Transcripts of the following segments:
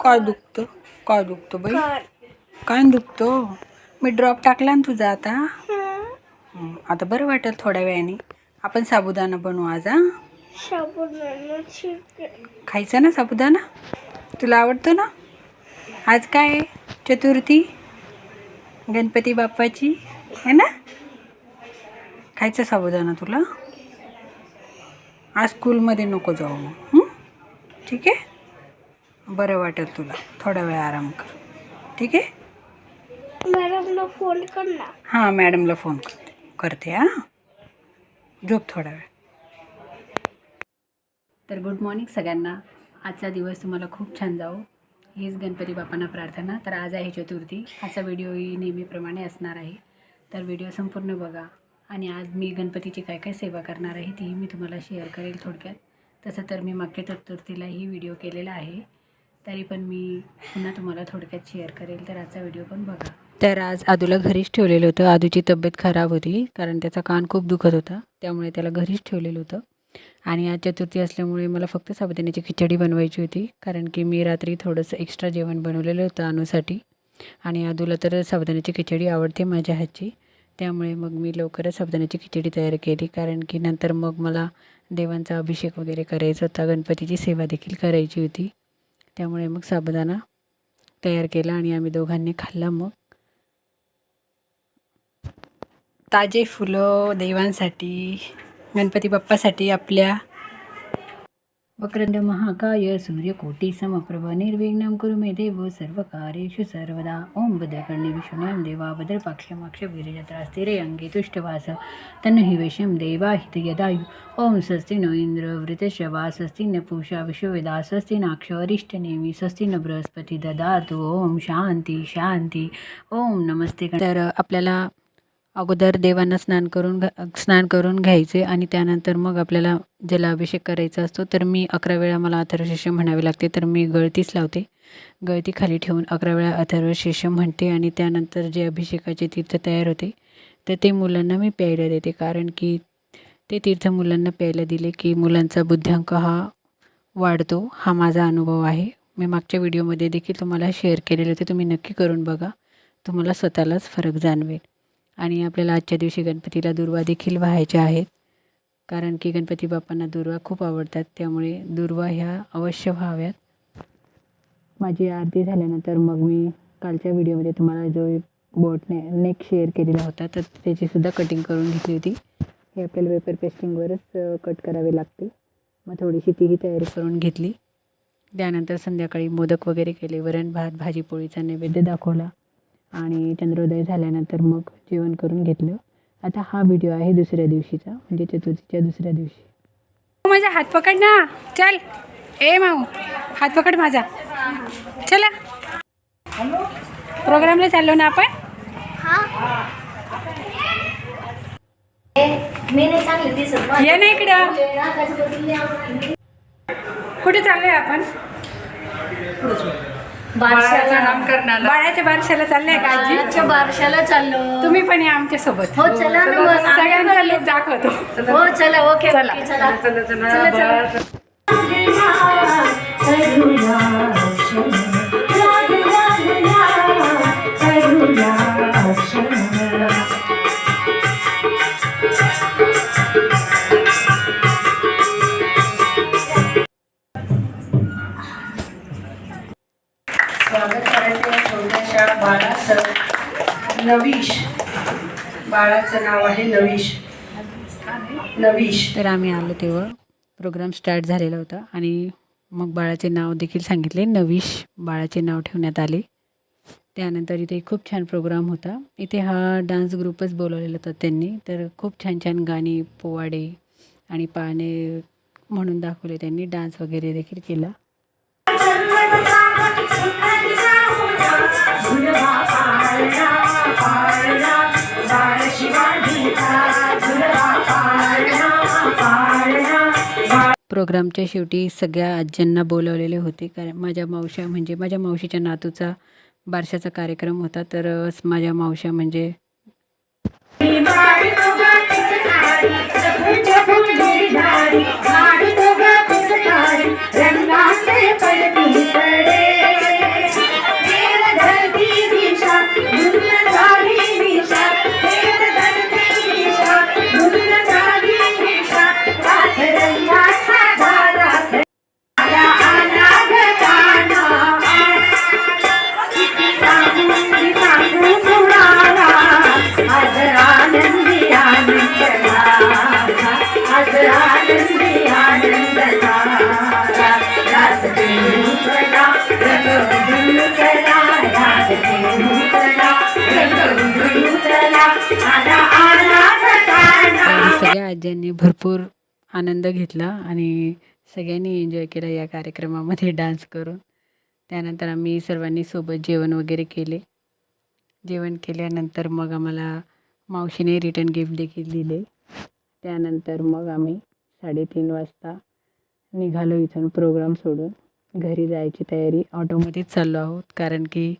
काय दुखतं? काय दुखतं बाई? काय? दुखतो? मी ड्रॉप टाकला ना तुझा आता. हं. आता बरं वाटेल थोड्या वेळाने. आपण साबुदाणा बनवू आज हा? साबुदाण्याची खायचा ना साबुदाणा? तुला आवडतो ना? आज काय आहे? चतुर्थी? गणपती बाप्पाची? है ना? खायचा साबुदाणा तुला? आज स्कूलमध्ये नको जाऊ. मग हं? ठीक आहे? बरं वाटेल तुला. थोडा वेळ आराम कर. ठीक आहे? मॅडमला फोन कर ना. हां मॅडमला फोन करते. करते हां. झोप थोडा वेळ. तर गुड मॉर्निंग सगळ्यांना. आजचा दिवस तुम्हाला खूप छान जाओ हीच गणपती बाप्पांना प्रार्थना. तर आज आहे चतुर्थी. आजचा व्हिडिओही नेहमीप्रमाणे असणार आहे. तर व्हिडिओ संपूर्ण बघा. आणि आज मी गणपतीची काय काय सेवा करणार आहे तीही मी तुम्हाला शेअर करेल थोडक्यात. तसं तर मी मागच्या चतुर्थीलाही व्हिडिओ केलेला आहे. तरी पण मी पुन्हा तुम्हाला थोडक्यात शेअर करेल. तर आजचा व्हिडिओ पण बघा. तर आज आदूला घरीच ठेवलेलं होतं. आदूची तब्येत खराब होती कारण त्याचा कान खूप दुखत होता. त्यामुळे त्याला घरीच ठेवलेलं होतं. आणि आज चतुर्थी असल्यामुळे मला फक्त साबुदाण्याची खिचडी बनवायची होती कारण की मी रात्री थोडंसं एक्स्ट्रा जेवण बनवलेलं होतं अनुसाठी आणि आदूला तर साबुदाण्याची खिचडी आवडते माझ्या हातची. त्यामुळे मग मी लवकरच साबुदाण्याची खिचडी तयार केली कारण की नंतर मग मला देवांचा अभिषेक वगैरे करायचा होता. गणपतीची सेवा देखील करायची होती. त्यामुळे मग साबुदाणा तयार केला आणि आम्ही दोघांनी खाल्ला मग. ताजे फुलं देवांसाठी गणपती बाप्पासाठी आपल्या वक्रंद महाकाय सूर्यकोटी समप्रभ निर्विघ्नं कुरु मे देव सर्व कार्येषु सर्वदा। ॐ भद्रकर्णे विष्णुनां देवा भद्रपाक्षमाक्ष वीरजत्रास्तिरे तुष्टवास। तन्न हि वैश्यं देवा यदायु। ॐ स्वस्ति नो इंद्र वृतशवा स्वस्ति न पूषा विश्ववेदा स्वस्ति नाक्षवरिष्ठनेमि स्वस्ति न बृहस्पती ददातु। ॐ शांती शांती ॐ नमस्ते। तर आपल्याला अगोदर देवांना स्नान करून घ स्नान करून घ्यायचे आणि त्यानंतर मग आपल्याला जलाभिषेक करायचा असतो तर मी अकरा वेळा मला अथर्वशीर्ष म्हणावे लागते तर मी गळतीच लावते. गळती खाली ठेवून अकरा वेळा अथर्वशीर्ष म्हणते आणि त्यानंतर जे अभिषेकाचे तीर्थ तयार होते तर ते मुलांना मी प्यायला देते. कारण की ते तीर्थ मुलांना प्यायला दिले की मुलांचा बुद्ध्यांक हा वाढतो. हा माझा अनुभव आहे. मी मागच्या व्हिडिओमध्ये देखील तुम्हाला शेअर केलेले होते. तुम्ही नक्की करून बघा. तुम्हाला स्वतःलाच फरक जाणवेल. आणि आपल्याला आजच्या दिवशी गणपतीला दुर्वा देखील व्हायच्या आहेत. कारण की गणपती बाप्पांना दुर्वा खूप आवडतात. त्यामुळे दुर्वा ह्या अवश्य व्हाव्यात. माझी आरती झाल्यानंतर मग मी कालच्या व्हिडिओमध्ये तुम्हाला जो बोटने नेक शेअर केलेला होता तर त्याचीसुद्धा कटिंग करून घेतली होती. हे आपल्याला पेपर पेस्टिंगवरच कट करावे लागते मग थोडीशी तीही तयारी करून घेतली. त्यानंतर संध्याकाळी मोदक वगैरे केले वरण भात भाजी पोळीचा नैवेद्य दाखवला. आणि चंद्रोदय झाल्यानंतर मग जेवण करून घेतलं. आता हा व्हिडिओ आहे दुसऱ्या दिवशीचा म्हणजे चतुर्थीच्या दुसऱ्या दिवशी. माझा हात पकड ना. चल. ए माऊ हात पकड माझा. चला. प्रोग्रामला चाललो ना आपण? ये ना इकडं. कुठे चाललोय आपण? बारशाला बाळाच्या बारशाला चाललंय का आजी? बाळाच्या बारशाला चाललो. तुम्ही पण या आमच्यासोबत. हो चला ना मग. सगळ्यांचा लुक दाखवतो. हो चला ओके चला. ओके, चला. चला चला स्वागत करायचं छोट्याशा बाळाचं नवीश. बाळाचं नाव आहे नवीश. नवीश. तर आम्ही आलो तेव्हा. प्रोग्राम स्टार्ट झालेला होता आणि मग बाळाचे नाव देखील सांगितले. नवीश बाळाचे नाव ठेवण्यात आले. त्यानंतर इथे खूप छान प्रोग्राम होता. इथे हा डान्स ग्रुपच बोलवलेला होता त्यांनी. तर खूप छान छान गाणी पोवाडे आणि पाळणे म्हणून दाखवले त्यांनी. डान्स वगैरे देखील केला. प्रोग्रामच्या शेवटी सगळ्या आज्यांना बोलवलेले होते कारण माझ्या मावश्या म्हणजे माझ्या मावशीच्या नातूचा बारशाचा कार्यक्रम होता तर माझ्या मावश्या म्हणजे ज्यांनी भरपूर आनंद घेतला आणि सगळ्यांनी एन्जॉय केला या कार्यक्रमामध्ये डान्स करून. त्यानंतर आम्ही सर्वांनी सोबत जेवण वगैरे केले. जेवण केल्यानंतर मग आम्हाला मावशीने रिटर्न गिफ्ट देखील दिले. त्यानंतर मग आम्ही साडेतीन वाजता निघालो इथून प्रोग्राम सोडून. घरी जायची तयारी ऑटोमध्येच चाललो आहोत. कारण की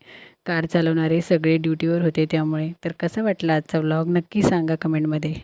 कार चालवणारे सगळे ड्युटीवर होते त्यामुळे. तर कसा वाटला आजचा व्लॉग नक्की सांगा कमेंटमध्ये